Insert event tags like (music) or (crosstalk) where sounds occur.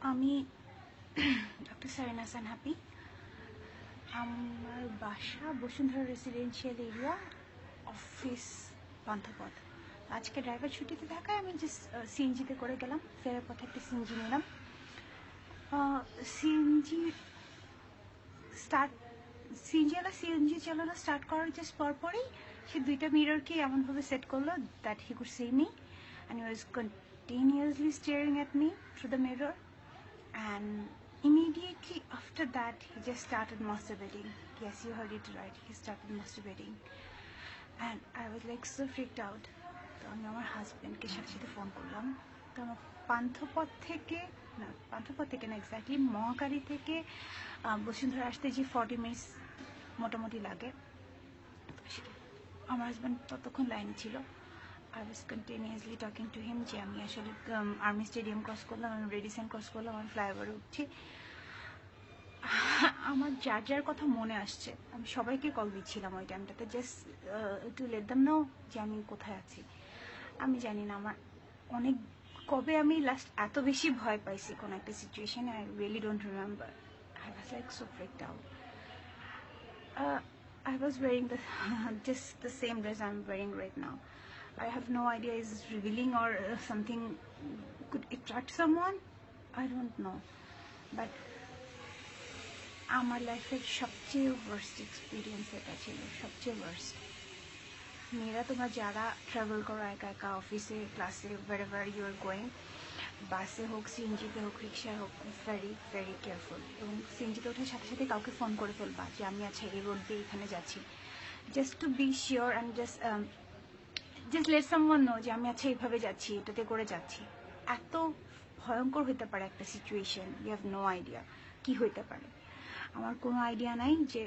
আমি doctor Sarina Hasan Happy আমার বাসা Bashundhara residential area office Panthapath আজকে ড্রাইভার ছুটিতে থাকায় আমি জাস্ট সিএনজিতে করে গেলাম। ফেরার পথে একটা সিএনজি নিলাম। সিএনজি স্টার্ট সিএনজিওয়ালা সিএনজি চালানো স্টার্ট করার জাস্ট পরপরই সে দুইটা মিররকে এমনভাবে সেট করল that he could see me he was continuously staring at me through the mirror and immediately after that he just started masturbating yes you heard it right he started masturbating and i was like so freaked out তো আমি আমার হাজব্যান্ডকে সাথে সাথে phone করলাম তো আমার পান্থপথ থেকে না পান্থপথ থেকে না এক্স্যাক্টলি মহাকালী থেকে বসুন্ধরা আসতে যে ফর্টি মিনিটস মোটামুটি লাগে আমার হাজব্যান্ড ততক্ষণ লাইনে ছিল I was continuously talking to him যে আমি আসলে আর্মি স্টেডিয়াম ক্রস করলাম আমি রেডিসন ক্রস করলাম আমি ফ্লাইওভারে উঠছি। আমার যার যার কথা মনে আসছে আমি সবাইকে কল দিচ্ছিলাম ওই টাইমটাতে just to let them know যে আমি কোথায় আছি। আমি জানি না আমার অনেক কবে আমি লাস্ট এত বেশি ভয় পাইছি কোনো একটা সিচুয়েশনে I really don't remember I was like so freaked out Uh, I was wearing the (laughs) just the same dress I'm wearing right now. I have no idea is revealing or uh, something could attract someone. I don't know, but আমার লাইফের সবচেয়ে worst experience এটা ছিল সবচেয়ে worst মেয়েরা তোমরা যারা travel করো একা একা অফিসে ক্লাসে ওয়ার ইউ আর গোয়িং বাসে হোক সিএনজিতে হোক রিক্সায় হোক ভেরি ভেরি কেয়ারফুল এবং সিএনজিতে ওঠার সাথে সাথে কাউকে ফোন করে ফেলবা যে আমি আচ্ছা এই রোড দিয়ে এখানে যাচ্ছি। Just to be sure and just just let someone know যে আমি আচ্ছা এইভাবে যাচ্ছি, এটাতে করে যাচ্ছি। এত ভয়ঙ্কর হতে পারে একটা situation you have no idea কি হইতে পারে। আমার কোনো আইডিয়া নাই যে